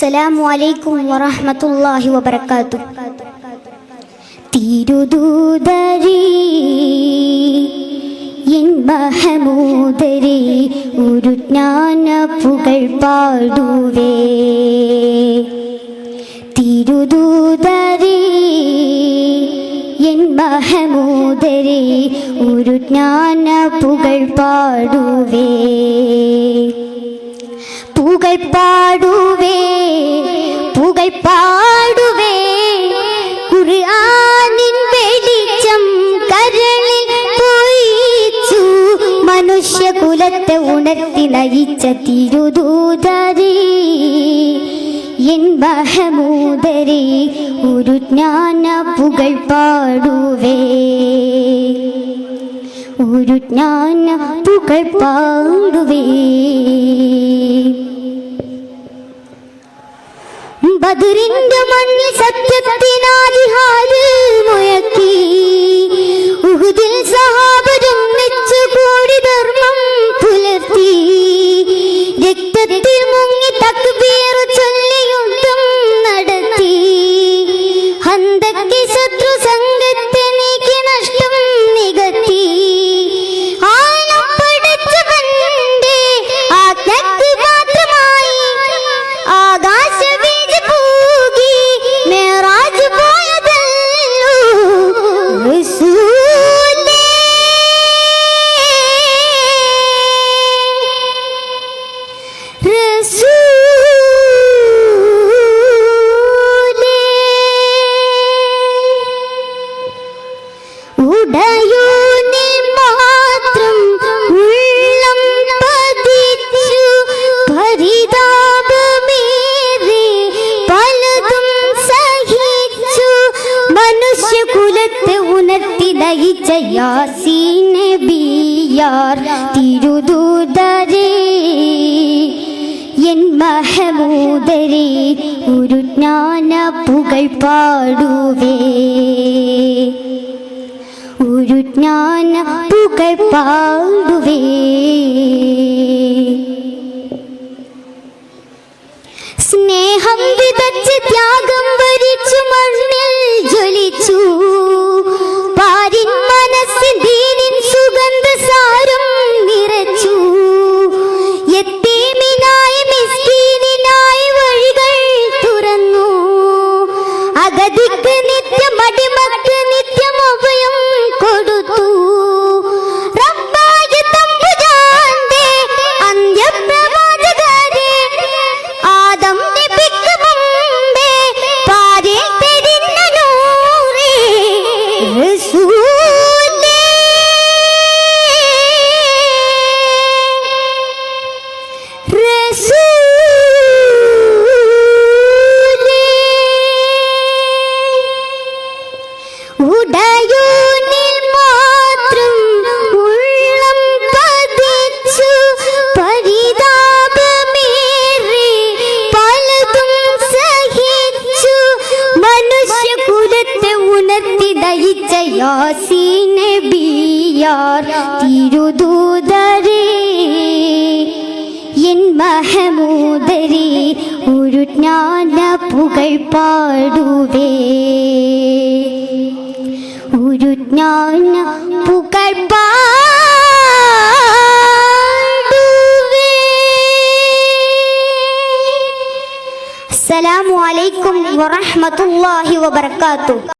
അസ്സലാമു അലൈക്കും വറഹ്മത്തുള്ളാഹി വബർക്കാത്തു തിരുദൂതരി എൻ മഹമൂദരി ഒരു ജ്ഞാന പുകൾ പാടുവേ. തിരുദൂതരി എൻ മഹമൂദരി ഒരു ജ്ഞാന പുകൾ പാടുവേ. പുകൾ പാടുവേ. പുകൾ പാടുവേ കുറിയാനിൻ വെളിച്ചം കരളിൽ പൊയ്ച്ചു. മനുഷ്യകുലത്തെ ഉണർത്തി നയിച്ച തിരുദൂതരി. എൻ മഹമൂദരി ഒരു ജ്ഞാന പുകൾ പാടുവേ ഒരു ജ്ഞാന പുകൾ പാടുവേ ബദറിന്റെ മണ്ണിൽ സത്യത്തിനാദിഹാൽ മുഴക്കി. ഉഹുദിൽ സഹാബരും ഉണർത്തി യാസീനെ ബിയാർ തിരുദൂതരേ. എൻ മഹമൂദരേ ഒരു ജ്ഞാന പുകൾ പാടുവേ. ഒരു ജ്ഞാന പുകൾ പാടുവേ. ಜಗದಿಕ್ ನಿತ್ಯ ಮಡಿ യാസീൻ ബിയാർ തിരുദൂതരേ എൻ മഹമൂദരി ഒരു ജ്ഞാന പുകൾ പാടുവേ ഒരു ജ്ഞാന പുകൾ പാടുവേ അസ്സലാമു അലൈക്കും വറഹ്മത്തുള്ളാഹി വബറകാതുഹു